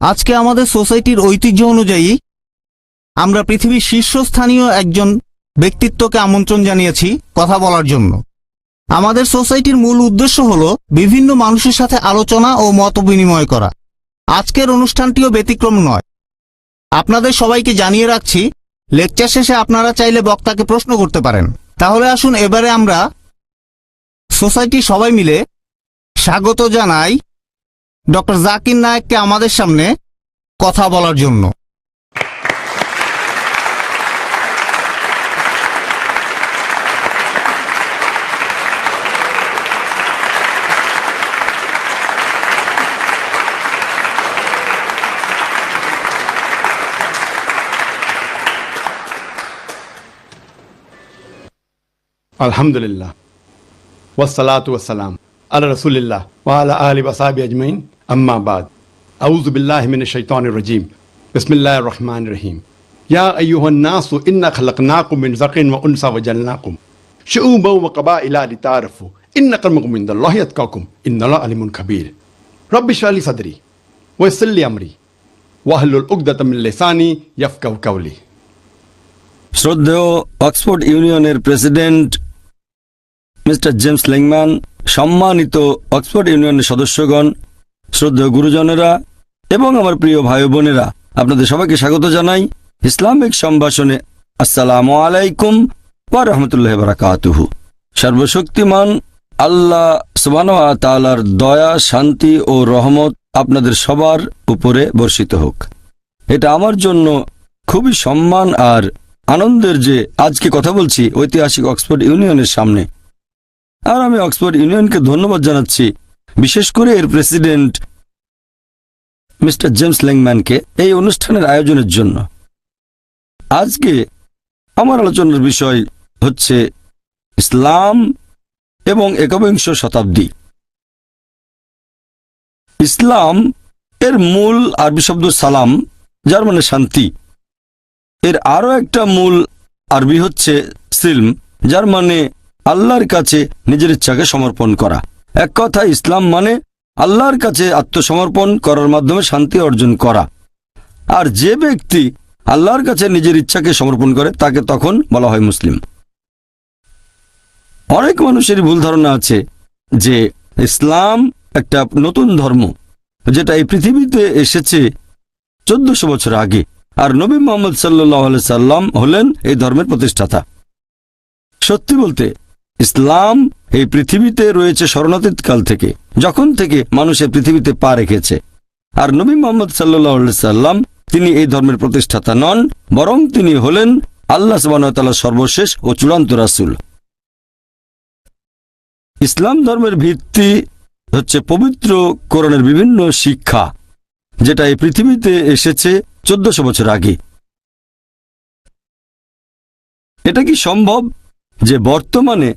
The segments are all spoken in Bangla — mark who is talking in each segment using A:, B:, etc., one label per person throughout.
A: আজকে আমাদের সোসাইটির ঐতিহ্য অনুযায়ী আমরা পৃথিবীর শীর্ষস্থানীয় একজন ব্যক্তিত্বকে আমন্ত্রণ জানিয়েছি কথা বলার জন্য। আমাদের সোসাইটির মূল উদ্দেশ্য হল বিভিন্ন মানুষের সাথে আলোচনা ও মত বিনিময় করা। আজকের অনুষ্ঠানটিও ব্যতিক্রম নয়। আপনাদের সবাইকে জানিয়ে রাখছি, লেকচার শেষে আপনারা চাইলে বক্তাকে প্রশ্ন করতে পারেন। তাহলে আসুন এবারে আমরা সোসাইটি সবাই মিলে স্বাগত জানাই ডক্টর জাকির নায়েককে আমাদের সামনে কথা বলার জন্য।
B: আলহামদুলিল্লাহ। ওয়াসালাতু ওয়াসালাম আলা রসুলিল্লাহ ওয়ালা আলি ওয়াসাবি আজমাইন। আম্মা বাদ আউযু বিল্লাহি মিনাশ শাইতানির রাজিম বিসমিল্লাহির রহমানির রহিম ইয়া আইয়ুহান নাসু ইন্না খালাকনাকুম মিন যাকিন ওয়া উনসা ওয়া জালনাকুম শুউবা ওয়া কাবাইলা লিতারফু ইন্না আক্রামাকুম ইনদাল্লাহি আতকাকুম ইন্নাল্লাহা আলিমুন খাবীর রব্বি ইশরাহ লি সাদরি ওয়া ইয়াসসির লি আমরি ওয়াহলুল উকদাতাম মিন লিসানি ইয়াফকাহু কাওলি
C: শ্রদ্ধেয় অক্সফোর্ড ইউনিয়নের প্রেসিডেন্ট মিস্টার জেমস লেংম্যান সম্মানিত অক্সফোর্ড ইউনিয়নের সদস্যগণ শ্রদ্ধেয় গুরুজনেরা এবং আমার প্রিয় ভাই বোনেরা, আপনাদের সবাইকে স্বাগত জানাই ইসলামিক সম্ভাষণে। আসসালামু আলাইকুম রহমতুল্লাহ বারাকাতুহু। সর্বশক্তিমান আল্লাহ সুবান তালার দয়া, শান্তি ও রহমত আপনাদের সবার উপরে বর্ষিত হোক। এটা আমার জন্য খুবই সম্মান আর আনন্দের যে আজকে কথা বলছি ঐতিহাসিক অক্সফোর্ড ইউনিয়নের সামনে। আর আমি অক্সফোর্ড ইউনিয়নকে ধন্যবাদ জানাচ্ছি বিশেষ করে এর প্রেসিডেন্ট মিস্টার জেমস লেংম্যানকে এই অনুষ্ঠানের আয়োজনের জন্য। আজকে আমার আলোচনার বিষয় হচ্ছে ইসলাম এবং একবিংশ শতাব্দী। ইসলাম এর মূল আরবি শব্দ সালাম, যার মানে শান্তি। এর আরও একটা মূল আরবি হচ্ছে সিলম, যার মানে আল্লাহর কাছে নিজের ইচ্ছাকে সমর্পণ করা। এক কথা, ইসলাম মানে আল্লাহর কাছে আত্মসমর্পণ করার মাধ্যমে শান্তি অর্জন করা। আর যে ব্যক্তি আল্লাহর কাছে নিজের ইচ্ছাকে সমর্পণ করে, তাকে তখন বলা হয় মুসলিম। অনেক মানুষেরই ভুল ধারণা আছে যে ইসলাম একটা নতুন ধর্ম, যেটা এই পৃথিবীতে এসেছে চোদ্দশো বছর আগে, আর নবী মোহাম্মদ সাল্লাহ সাল্লাম হলেন এই ধর্মের প্রতিষ্ঠাতা। সত্যি বলতে, ইসলাম এই পৃথিবীতে রয়েছে স্মরণাতীত কাল থেকে, যখন থেকে মানুষ পৃথিবীতে পা রেখেছে। আর নবী মোহাম্মদ সাল্লাম তিনি এই ধর্মের প্রতিষ্ঠাতা নন, বরং তিনি হলেন আল্লাহ সবানতাল্লাহ সর্বশেষ ও চূড়ান্ত রাসুল। ইসলাম ধর্মের ভিত্তি হচ্ছে পবিত্র কোরআনের বিভিন্ন শিক্ষা, যেটা এই পৃথিবীতে এসেছে চোদ্দশো বছর আগে। এটা কি সম্ভব যে বর্তমানে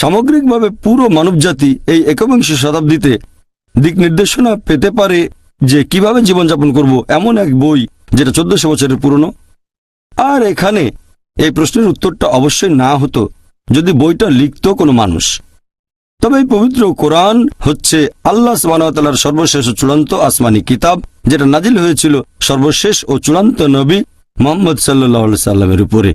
C: সামগ্রিকভাবে পুরো মানবজাতি এই একবিংশ শতাব্দীতে দিক নির্দেশনা পেতে পারে যে কীভাবে জীবনযাপন করব এমন এক বই যেটা চোদ্দশো বছরের পুরনো। আর এখানে এই প্রশ্নের উত্তরটা অবশ্যই না হতো যদি বইটা লিখত কোনো মানুষ। তবে এই পবিত্র কোরআন হচ্ছে আল্লাহ সুবাহতালার সর্বশেষ ও চূড়ান্ত আসমানি কিতাব, যেটা নাজিল হয়েছিল সর্বশেষ ও চূড়ান্ত নবী মোহাম্মদ সাল্লাহ সাল্লামের উপরে।